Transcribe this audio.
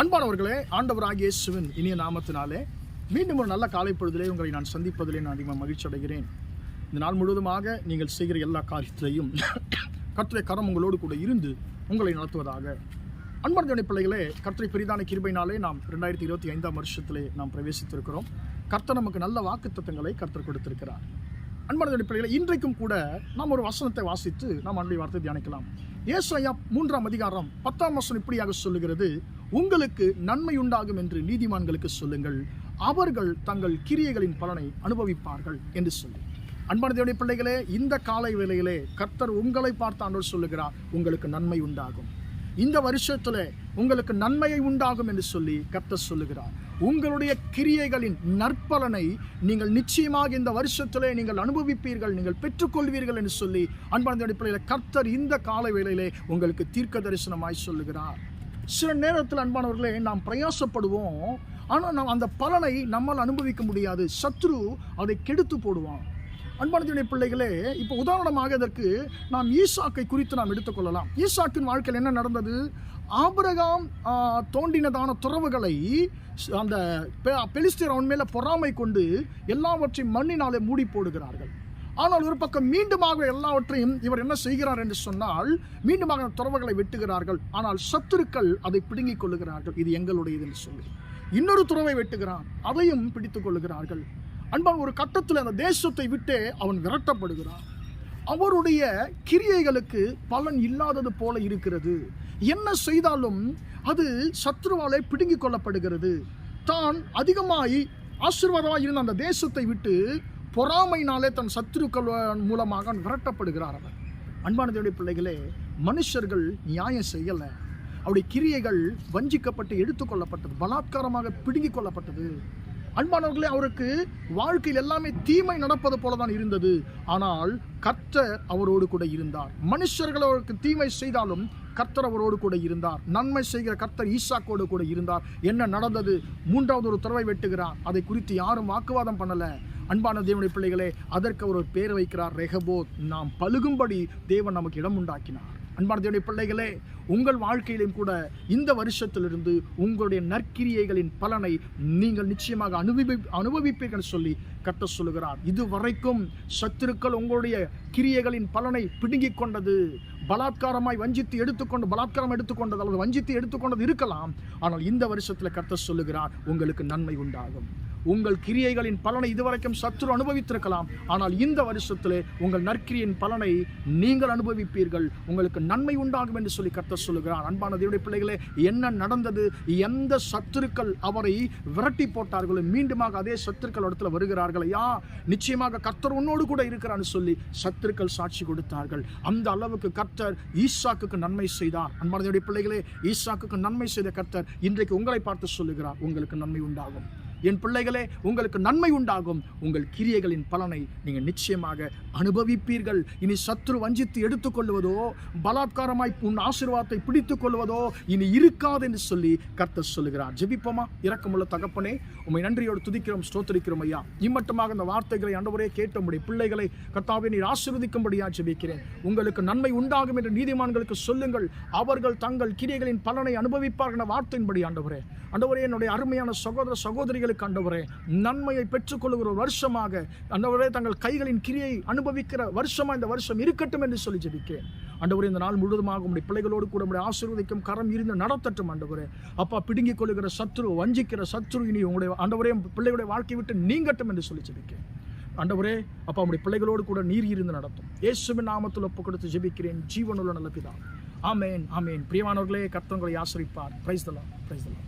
அன்பானவர்களே ஆண்டவர் ஆகியேசுவின் இனிய நாமத்தினாலே மீண்டும் ஒரு நல்ல காலை பொழுதிலே உங்களை நான் சந்திப்பதிலே நான் அதிகமாக மகிழ்ச்சி அடைகிறேன். இந்த நாள் முழுவதுமாக நீங்கள் செய்கிற எல்லா காரியத்திலையும் கர்த்தரை கரம் உங்களோடு கூட இருந்து உங்களை நடத்துவதாக. அன்பார்ந்த பிள்ளைகளே கர்த்தரை பெரிதான கிருபையினாலே நாம் ரெண்டாயிரத்தி இருபத்தி ஐந்தாம் வருஷத்திலே நாம் பிரவேசித்திருக்கிறோம். கர்த்தர் நமக்கு நல்ல வாக்குத்தத்தங்களை கர்த்தர் கொடுத்திருக்கிறார். அன்பான அடிப்படையில் இன்றைக்கும் கூட நாம் ஒரு வசனத்தை வாசித்து நாம் அன்பை வார்த்தை தியானிக்கலாம். ஏசாயா மூன்றாம் அதிகாரம் பத்தாம் வசனம் இப்படியாக சொல்லுகிறது உங்களுக்கு நன்மை உண்டாகும் என்று நீதிமான்களுக்கு சொல்லுங்கள். அவர்கள் தங்கள் கிரியைகளின் பலனை அனுபவிப்பார்கள் என்று சொல்லி. அன்பான தேவனுடைய பிள்ளைகளே இந்த காலை வேளையிலே கர்த்தர் உங்களை பார்த்து ஆண்டவர் சொல்லுகிறார் உங்களுக்கு நன்மை உண்டாகும். இந்த வருஷத்தில் உங்களுக்கு நன்மையை உண்டாகும் என்று சொல்லி கர்த்தர் சொல்லுகிறார். உங்களுடைய கிரியைகளின் நற்பலனை நீங்கள் நிச்சயமாக இந்த வருஷத்திலே நீங்கள் அனுபவிப்பீர்கள் நீங்கள் பெற்றுக்கொள்வீர்கள் என்று சொல்லி அன்பான அடிப்படையில் கர்த்தர் இந்த கால வேளையிலே உங்களுக்கு தீர்க்க தரிசனமாய் சொல்லுகிறார். சில நேரத்தில் அன்பானவர்களே நாம் பிரயாசப்படுவோம் ஆனால் நாம் அந்த பலனை நம்மால் அனுபவிக்க முடியாது. சத்ரு அதை கெடுத்து போடுவான். அன்பானதுடைய பிள்ளைகளே இப்போ உதாரணமாக இதற்கு நாம் ஈசாக்கை குறித்து நாம் எடுத்துக்கொள்ளலாம் ஈசாக்கின் வாழ்க்கையில் என்ன நடந்தது? ஆபரகாம் தோண்டினதான துறவுகளை அந்த பெ- பெலிஸ்தீர் அவன் மேலே பொறாமை கொண்டு எல்லாவற்றையும் மண்ணினாலே மூடி போடுகிறார்கள். ஆனால் ஒரு பக்கம் மீண்டுமாக எல்லாவற்றையும் இவர் என்ன செய்கிறார் என்று சொன்னால் மீண்டுமாக துறவுகளை வெட்டுகிறார்கள். ஆனால் சத்துருக்கள் அதை பிடுங்கிக் கொள்ளுகிறார்கள். இது எங்களுடையது என்று சொல்லி. இன்னொரு துறவை வெட்டுகிறான். அதையும் பிடித்துக் கொள்ளுகிறார்கள். அன்பான் ஒரு கட்டத்தில் அந்த தேசத்தை விட்டே அவன் விரட்டப்படுகிறான். அவருடைய கிரியைகளுக்கு பலன் இல்லாதது போல இருக்கிறது. என்ன செய்தாலும் அது சத்ருவாலே பிடுங்கிக் கொள்ளப்படுகிறது. தான் அதிகமாய் ஆசீர்வாதமாக இருந்த அந்த தேசத்தை விட்டு பொறாமைனாலே தன் சத்துருக்கள் மூலமாக அவன் விரட்டப்படுகிறார் அவர் அன்பான பிள்ளைகளே மனுஷர்கள் நியாயம் செய்யலை. அவருடைய கிரியைகள் வஞ்சிக்கப்பட்டு எடுத்துக்கொள்ளப்பட்டது பலாத்காரமாக பிடுங்கிக் கொள்ளப்பட்டது. அன்பானவர்களே அவருக்கு வாழ்க்கையில் எல்லாமே தீமை நடப்பது போல தான் இருந்தது. ஆனால் கர்த்தர் அவரோடு கூட இருந்தார். மனுஷர்கள் அவருக்கு தீமை செய்தாலும் கர்த்தர் அவரோடு கூட இருந்தார். நன்மை செய்கிற கர்த்தர் ஈசாக்கோடு கூட இருந்தார். என்ன நடந்தது? மூன்றாவது ஒரு துறவை வெட்டுகிறார். அதை குறித்து யாரும் வாக்குவாதம் பண்ணல. அன்பான தேவனுடைய பிள்ளைகளே அதற்கு அவர் பேர் வைக்கிறார். ரெகபோத். நாம் பழுகும்படி தேவன் நமக்கு இடம் உண்டாக்கினார். அன்பான பிள்ளைகளே உங்கள் வாழ்க்கையிலும் கூட இந்த வருஷத்திலிருந்து உங்களுடைய நற்கிரியைகளின் பலனை நீங்கள் நிச்சயமாக அனுபவி அனுபவிப்பீர்கள் சொல்லி கட்ட சொல்லுகிறார். இதுவரைக்கும் சத்துருக்கள் உங்களுடைய கிரியைகளின் பலனை பிடுங்கிக் கொண்டது பலாத்காரமாய் வஞ்சித்து எடுத்துக்கொண்டு பலாத்காரம் எடுத்துக்கொண்டது அல்லது வஞ்சித்து எடுத்துக்கொண்டது இருக்கலாம். ஆனால் இந்த வருஷத்தில் கட்ட சொல்லுகிறார் உங்களுக்கு நன்மை உண்டாகும். உங்கள் கிரியைகளின் பலனை இதுவரைக்கும் சத்துரு அனுபவித்திருக்கலாம். ஆனால் இந்த வருஷத்தில் உங்கள் நற்கிரியின் பலனை நீங்கள் அனுபவிப்பீர்கள். உங்களுக்கு நன்மை உண்டாகும் என்று சொல்லி கர்த்தர் சொல்லுகிறார். அன்பான தேவடைய பிள்ளைகளே என்ன நடந்தது? எந்த சத்துருக்கள் அவரை விரட்டி போட்டார்களோ மீண்டுமாக அதே சத்துருக்கள் இடத்துல வருகிறார்கள்? ஐயா நிச்சயமாக கர்த்தர் உன்னோடு கூட இருக்கிறான்னு சொல்லி சத்துருக்கள் சாட்சி கொடுத்தார்கள். அந்த அளவுக்கு கர்த்தர் ஈசாக்குக்கு நன்மை செய்தார். அன்பான தேவடைய பிள்ளைகளே ஈசாக்குக்கு நன்மை செய்த கர்த்தர் இன்றைக்கு உங்களை பார்த்து சொல்லுகிறார். உங்களுக்கு நன்மை உண்டாகும். என் பிள்ளைகளே உங்களுக்கு நன்மை உண்டாகும். உங்கள் கிரியைகளின் பலனை நீங்கள் நிச்சயமாக அனுபவிப்பீர்கள். இனி சத்ரு வஞ்சித்து எடுத்துக்கொள்வதோ பலாத்காரமாய் உன் ஆசீர்வாதத்தை பிடித்துக் கொள்வதோ இனி இருக்காது என்று சொல்லி கர்த்தர் சொல்லுகிறார். ஜெபிப்போமா? இரக்கமுள்ள தகப்பனே உண்மை நன்றியோடு துதிக்கிறோம் ஸ்தோத்திரிக்கிறோம் ஐயா. இம்மட்டமாக இந்த வார்த்தைகளை அண்டவரே கேட்ட உடைய பிள்ளைகளை கர்த்தாவை நீர் ஆசீர்வதிக்கும்படியா ஜெபிக்கிறேன். உங்களுக்கு நன்மை உண்டாகும் என்று நீதிமான்களுக்கு சொல்லுங்கள். அவர்கள் தங்கள் கிரியைகளின் பலனை அனுபவிப்பார்கள் என வார்த்தையின்படி ஆண்டவரே. ஆண்டவரே என்னுடைய அருமையான சகோதர சகோதரிகளுக்கு ஆண்டவரே நன்மையை பெற்றுக்கொள்கிற ஒரு வருஷமாக ஆண்டவரே தங்கள் கைகளின் கிரியை அனுபவிக்கிற வருஷமாக இந்த வருஷம் இருக்கட்டும் என்று சொல்லி ஜெபிக்கிறேன். ஆண்டவரே இந்த நாள் முழுவதுமாக உடைய பிள்ளைகளோடு கூட உடைய ஆசீர்வதிக்கும் கரம் இருந்து நடத்தட்டும் ஆண்டவரே. அப்பா பிடுங்கிக் கொள்கிற சத்ரு வஞ்சிக்கிற சத்ரு இனி உங்களுடைய ஆண்டவரே பிள்ளைகளுடைய வாழ்க்கை விட்டு நீங்கட்டும் என்று சொல்லி ஜெபிக்கிறேன். ஆண்டவரே அப்பா உடைய பிள்ளைகளோடு கூட நீர் இருந்து நடத்தும். இயேசுவின் நாமத்தில் ஒப்பு கொடுத்து ஜெபிக்கிறேன். ஜீவனுள்ள நல்ல பிதா. ஆமேன் ஆமேன். பிரியமானவர்களே கர்த்தங்களை ஆசிரிப்பார். Price தலாம் price தலாம்